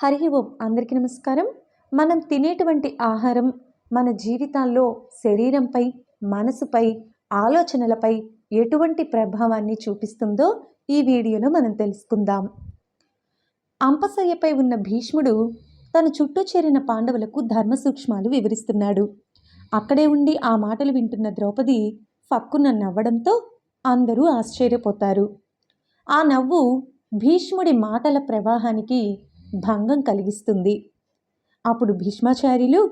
హరి ఓం అందరికీ నమస్కారం. మనం తినేటువంటి ఆహారం మన జీవితాల్లో శరీరంపై మనసుపై ఆలోచనలపై ఎటువంటి ప్రభావాన్ని చూపిస్తుందో ఈ వీడియోలో మనం తెలుసుకుందాం. అంపశయ్యపై ఉన్న భీష్ముడు తన చుట్టూ చేరిన పాండవులకు ధర్మ సూక్ష్మాలు వివరిస్తున్నాడు. అక్కడే ఉండి ఆ మాటలు వింటున్న ద్రౌపది ఫక్కున నవ్వడంతో అందరూ ఆశ్చర్యపోతారు. ఆ నవ్వు భీష్ముడి మాటల ప్రవాహానికి భంగం కలిగిస్తుంది. అప్పుడు భీష్మాచార్యులు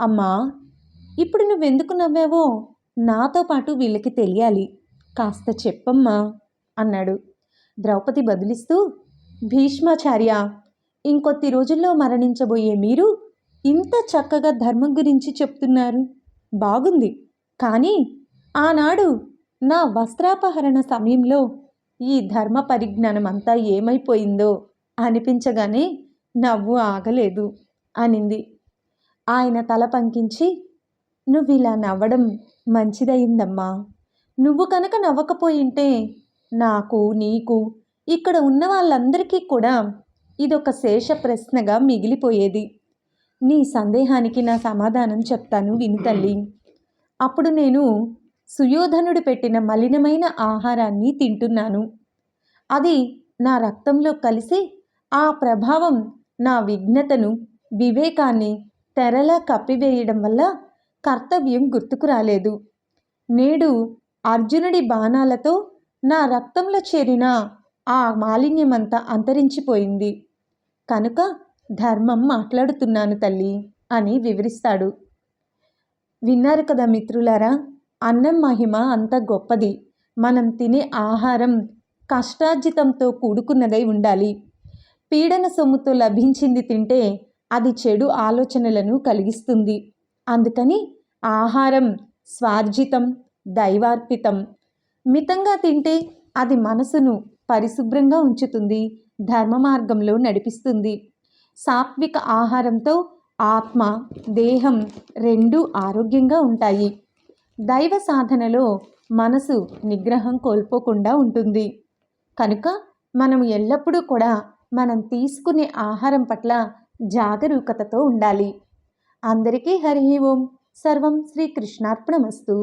అమ్మా ఇప్పుడు నువ్వెందుకు నవ్వావో నాతో పాటు వీళ్ళకి తెలియాలి. కాస్త చెప్పమ్మా అన్నాడు. ద్రౌపది బదులిస్తూ భీష్మాచార్య ఇంకొద్ది రోజుల్లో మరణించబోయే మీరు ఇంత చక్కగా ధర్మం గురించి చెప్తున్నారు. బాగుంది. కానీ ఆనాడు నా వస్త్రాపహరణ సమయంలో ఈ ధర్మ పరిజ్ఞానం అంతా ఏమైపోయిందో అనిపించగానే నవ్వు ఆగలేదు అనింది. ఆయన తల పంకించి నువ్వు ఇలా నవ్వడం మంచిదయిందమ్మా నువ్వు కనుక నవ్వకపోయింటే నాకు నీకు ఇక్కడ ఉన్న వాళ్ళందరికీ కూడా ఇదొక శేష ప్రశ్నగా మిగిలిపోయేది. నీ సందేహానికి నా సమాధానం చెప్తాను విను తల్లి. అప్పుడు నేను సుయోధనుడు పెట్టిన మలినమైన ఆహారాన్ని తింటున్నాను. అది నా రక్తంలో కలిసి ఆ ప్రభావం నా విఘ్నతను వివేకాన్ని తెరలా కప్పివేయడం వల్ల కర్తవ్యం గుర్తుకు రాలేదు. నేడు అర్జునుడి బాణాలతో నా రక్తంలో చేరిన ఆ మాలిన్యమంతా అంతరించిపోయింది. కనుక ధర్మం మాట్లాడుతున్నాను తల్లి అని వివరిస్తాడు. విన్నారు కదా మిత్రులారా అన్నం మహిమ అంత గొప్పది. మనం తినే ఆహారం కష్టార్జితంతో కూడుకున్నదై ఉండాలి. పీడన సొమ్ముతో లభించింది తింటే అది చెడు ఆలోచనలను కలిగిస్తుంది. అందుకని ఆహారం స్వార్జితం దైవార్పితం. మితంగా తింటే అది మనసును పరిశుభ్రంగా ఉంచుతుంది ధర్మ మార్గంలో నడిపిస్తుంది. సాత్విక ఆహారంతో ఆత్మ దేహం రెండు ఆరోగ్యంగా ఉంటాయి. దైవ సాధనలో మనసు నిగ్రహం కోల్పోకుండా ఉంటుంది. కనుక మనం ఎల్లప్పుడూ కూడా మనం తీసుకునే ఆహారం పట్ల జాగరూకతతో ఉండాలి. అందరికీ హరి ఓం. సర్వం శ్రీకృష్ణార్పణమస్తు